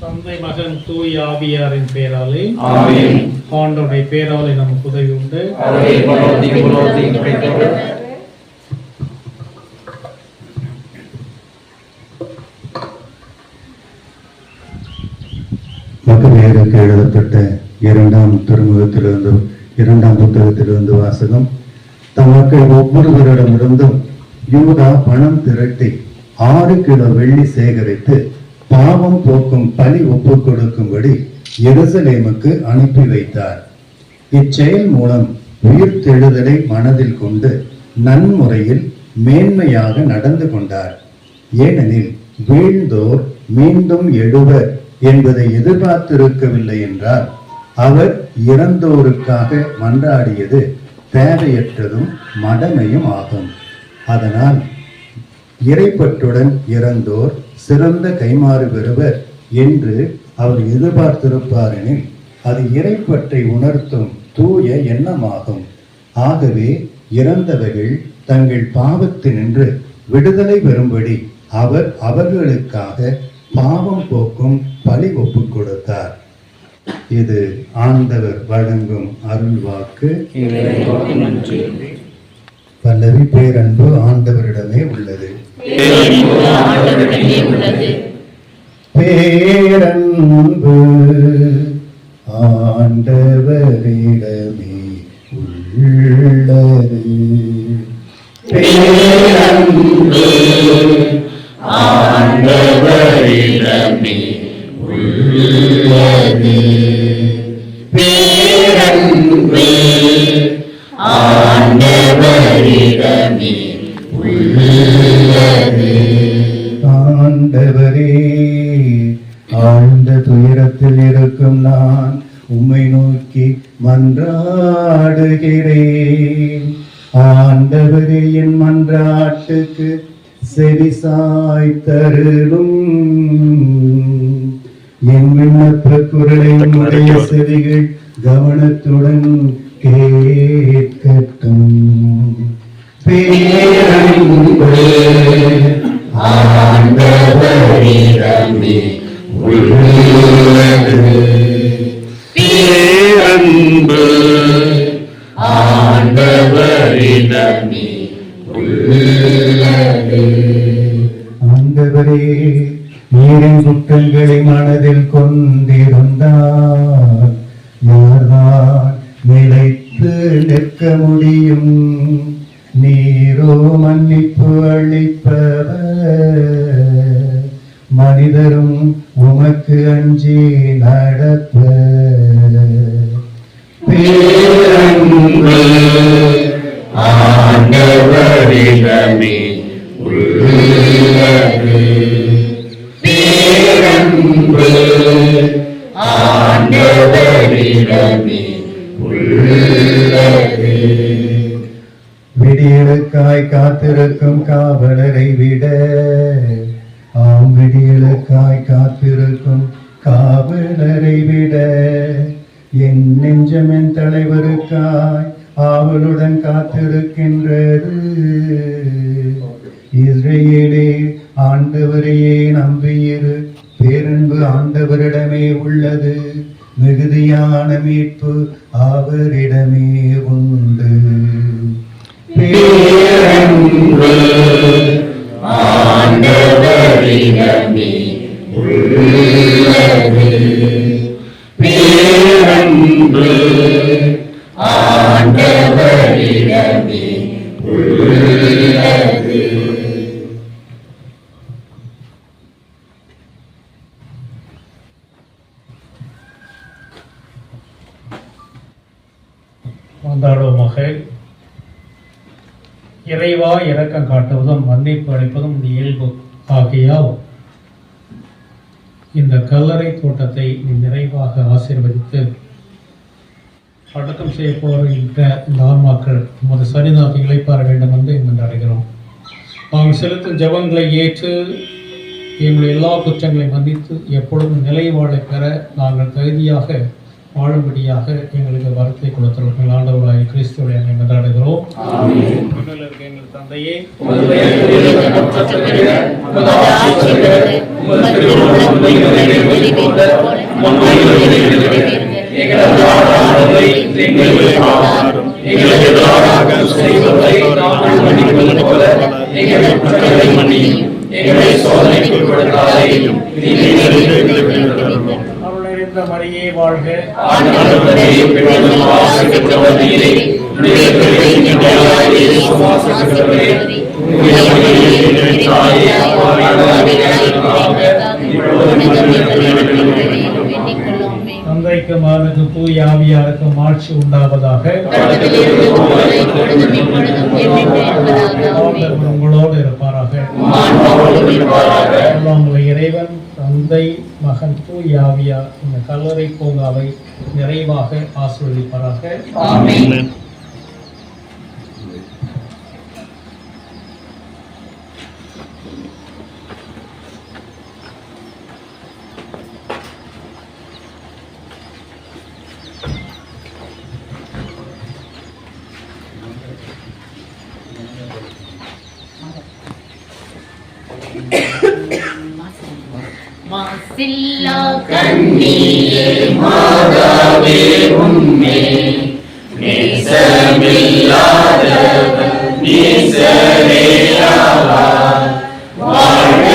தந்தை மகன் தூய் ஆவியாரின் ஆமென். ஆண்டோடைய பேராலே நமக்கு உதவி உண்டு. மக்களுக்கு எழுதப்பட்ட இரண்டாம் திருமுகத்திலிருந்து இரண்டாம் புத்தகத்திலிருந்து வாசகம் தமக்கு ஒவ்வொருவரிடமிருந்தும் யூதா பணம் திரட்டி ஆறு கிலோ வெள்ளி சேகரித்து பாவம் போக்கும் பலி ஒப்பு கொடுக்கும்படி எருசலேமுக்கு அனுப்பி வைத்தார். இச்செயல் மூலம் உயிர் தெழுதலை மனதில் கொண்டு நன்முறையில் மேன்மையாக நடந்து கொண்டார். ஏனெனில் வீழ்ந்தோர் மீண்டும் எழுவர் என்பதை எதிர்பார்த்திருக்கவில்லை என்றால் அவர் இறந்தோருக்காக மன்றாடியது தேவையற்றதும் மடமையும் ஆகும். அதனால் இறைப்பற்றுடன் இறந்தோர் சிறந்த கைமாறு பெறுவர் என்று அவர் எதிர்பார்த்திருப்பாரெனில் அது இறைப்பற்றை உணர்த்தும் தூய எண்ணமாகும். ஆகவே இறந்தவர்கள் தங்கள் பாவத்தினின்று விடுதலை பெறும்படி அவர் அவர்களுக்காக பாவம் போக்கும் பலி ஒப்புக் கொடுத்தார். இது ஆண்டவர் வழங்கும் அருள் வாக்கு. பல்லவி பேரன்பு ஆண்டவரிடமே உள்ளது. பேரன்பு ஆண்டவரிடமே உள்ளது. பேரன்பு ஆண்டவரிடமே உள்ளது. மன்றாடுகிறேன். ஆண்டவரே என் மன்றாட்டுக்கு செவி சாய்த்தருளும் என் விண்ணப்ப குரலை உடைய செவிகள் கவனத்துடன் கேட்கட்டும். பேரன்பு ஆண்டவரிடமே உள்ளது உள்ளது. ஆண்டவரே நீரின் குற்றங்களை மனதில் கொண்டிருந்தால் யார்தான் நிலைத்து நிற்க முடியும்? நீரோ மன்னிப்பு அளிப்பவர். மனிதரும் உமக்கு அஞ்சி நடப்ப ஆண்டவரிடமே உள்ளது பேரன்பு ஆண்டவரிடமே உள்ளது விடியலுக்காய் காத்திருக்கும் காவலரை விட ஆம் விடியலுக்காய் காத்திருக்கும் காவலரை விட என் நெஞ்சம் என் தலைவருக்காய் அவளுடன் காத்திருக்கின்றது. இஸ்ரேலே ஆண்டவரையே நம்பியிரு. பேரன்பு ஆண்டவரிடமே உள்ளது. மிகுதியான மீட்பு அவரிடமே உண்டு. பேரன்பு ஆண்டவரிடமே உள்ளது. இரக்கம் காட்டுவதும் மன்னிப்பு அளிப்பதும் இந்த இயல்பு ஆகையால் இந்த கல்லறை தோட்டத்தை நீ நிறைவாக ஆசீர்வதித்து அடக்கம் செய்ய போகின்ற இந்த ஆன்மாக்கள் உமது சரிதாக இழைப்பார வேண்டும் என்று மன்றாடுகிறோம் அவங்க செலுத்தும் ஜெபங்களை ஏற்று எங்களுடைய எல்லா குற்றங்களையும் மன்னித்து எப்பொழுதும் நிலை வாழ பெற நாங்கள் தகுதியாக வாழும்படியாக எங்களுக்கு வரத்தை கொடுத்துள்ள ஆண்டவராய் கிறிஸ்துவை என்னை மன்றாடுகிறோம் இருக்க எங்கள் தந்தையே நாங்கள் எங்கள் சோதனைக்கு எங்களை விடுவித்தருளும். அருள் நிறைந்த மரியே வாழ்க. தந்தைக்கு மகனுக்கு தூய் ஆவியாருக்கும் ஆட்சி உண்டாவதாக. உங்களோடு இருப்பாராக. இறைவன் தந்தை மகன் தூய் ஆவியார் இந்த கல்லறை பூங்காவை நிறைவாக ஆசீர்வதிப்பாராக ஆமென். மாசில்லா கண்ணியே மாதாவே உம்மே நேசமில்லாதவர் நேசரேயாவார். வாழ்க, வாழ்க,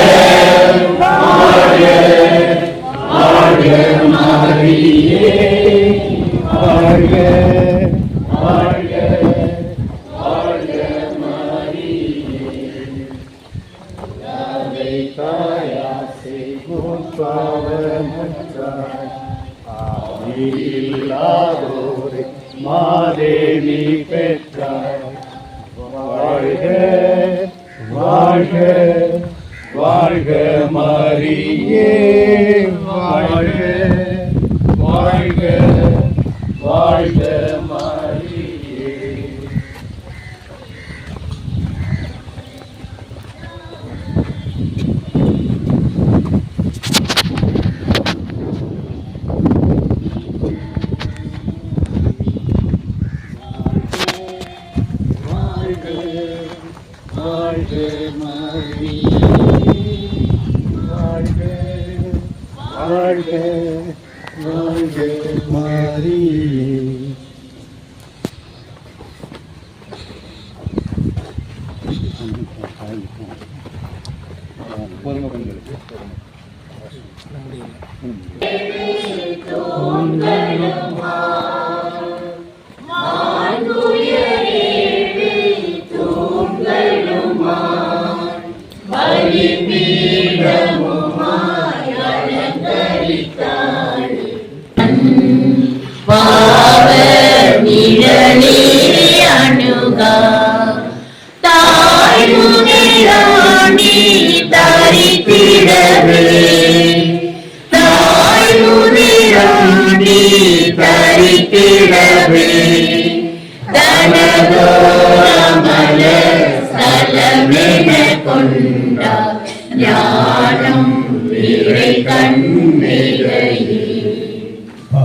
மாதேவி பெற்றாய் வாழ்க வாழ்க வாழ்க மரியே. வாழ்க வாழ்க மரியே பாவ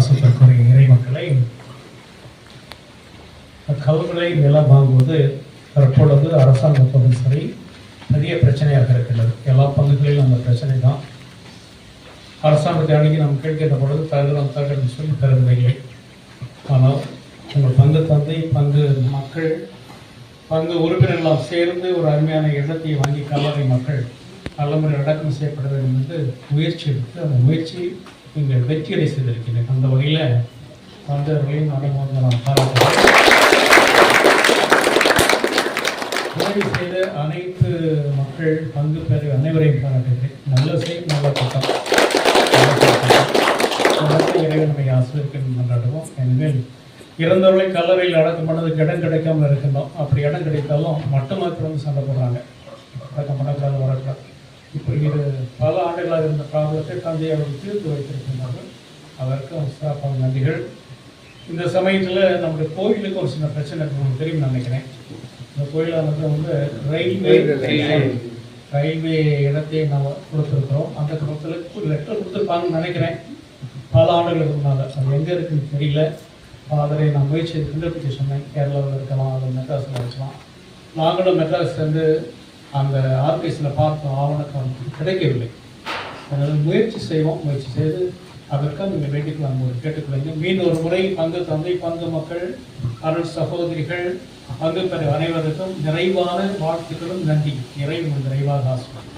பாசத்திற்குரிய இறை மக்களை கல்விகளை நிலம் வாங்குவது தற்பொழுது அரசாங்கத்துடன் சரி பெரிய பிரச்சனையாக இருக்கிறது எல்லா பங்குகளிலும் அந்த பிரச்சனை தான். அரசாங்கத்தை அணுகி நாம் கேட்கின்ற பொழுது தகுதிரம் தகுதி சொல்லி தருவதில்லை ஆனால் உங்கள் பங்கு தந்தை பங்கு மக்கள் பங்கு உறுப்பினர்களாம் சேர்ந்து ஒரு அருமையான இடத்தை வாங்கி கல்லறை மக்கள் நல்ல முறை அடக்கம் செய்யப்பட வேண்டும் என்று முயற்சி எடுத்து அந்த முயற்சி நீங்கள் வெற்றியடை செய்திருக்கிறேன் அந்த வகையில் தந்தையர்களையும் நடந்து நான் பாராட்டுகிறேன் உதவி செய்த அனைத்து மக்கள் பங்கு பெற அனைவரையும் பாராட்டுகிறேன். நல்ல செய்யும் நல்ல பட்டம். நல்ல இறைவன் நம்மை ஆசிரியர்கள் கொண்டாடுவோம் எனவே இறந்தவர்களை கல்லறையில் அடக்கம் பண்ணதுக்கு இடம் கிடைக்காம இருக்கின்றோம். அப்படி இடம் கிடைத்தாலும் மட்டும் மாத்திரம் வந்து சண்டை போடுறாங்க. அடக்கம் பண்ணக்கூடாது வரக்கூடாது. இப்போ இது பல ஆண்டுகளாக இருந்த ப்ராப்ளத்தை தந்தை அவர்கள் தீர்த்து வைத்திருக்கின்றார்கள். அவருக்கு சிறப்பான நன்றிகள். இந்த சமயத்தில் நம்முடைய கோயிலுக்கு ஒரு சின்ன பிரச்சனை இருக்கு தெரியும் நினைக்கிறேன். இந்த கோயிலில் வந்து ரயில்வே ரயில்வே இடத்தை நம்ம கொடுத்துருக்குறோம். அந்த குடும்பத்தில் ஒரு லெட்டர் கொடுத்துருப்பாங்கன்னு நினைக்கிறேன். பல ஆண்டுகளுக்கு முன்னால். அது எங்கே இருக்குன்னு தெரியல. ஃபாதரை நான் முயற்சி கண்டுபிடிக்க சொன்னேன். கேரளாவில் இருக்கலாம் அது மெட்ராஸில் இருக்கலாம். நாங்களும் மெட்ராஸ்லேருந்து அந்த ஆர்கேஸில் பார்த்தோம் ஆவணக்கம் கிடைக்கவில்லை. அதனால் முயற்சி செய்வோம் முயற்சி செய்து அதற்காக நீங்கள் வேண்டிக்கலாம் ஒரு கேட்டுக்கொள்ளுங்க மீன் ஒரு முறை பங்கு தந்தை பங்கு மக்கள் அருள் சகோதரிகள் பங்கு பெற அனைவருக்கும் நிறைவான வாழ்த்துக்களும் நன்றி இறைவன் நிறைவாக ஆசிரியர்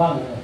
வாங்க.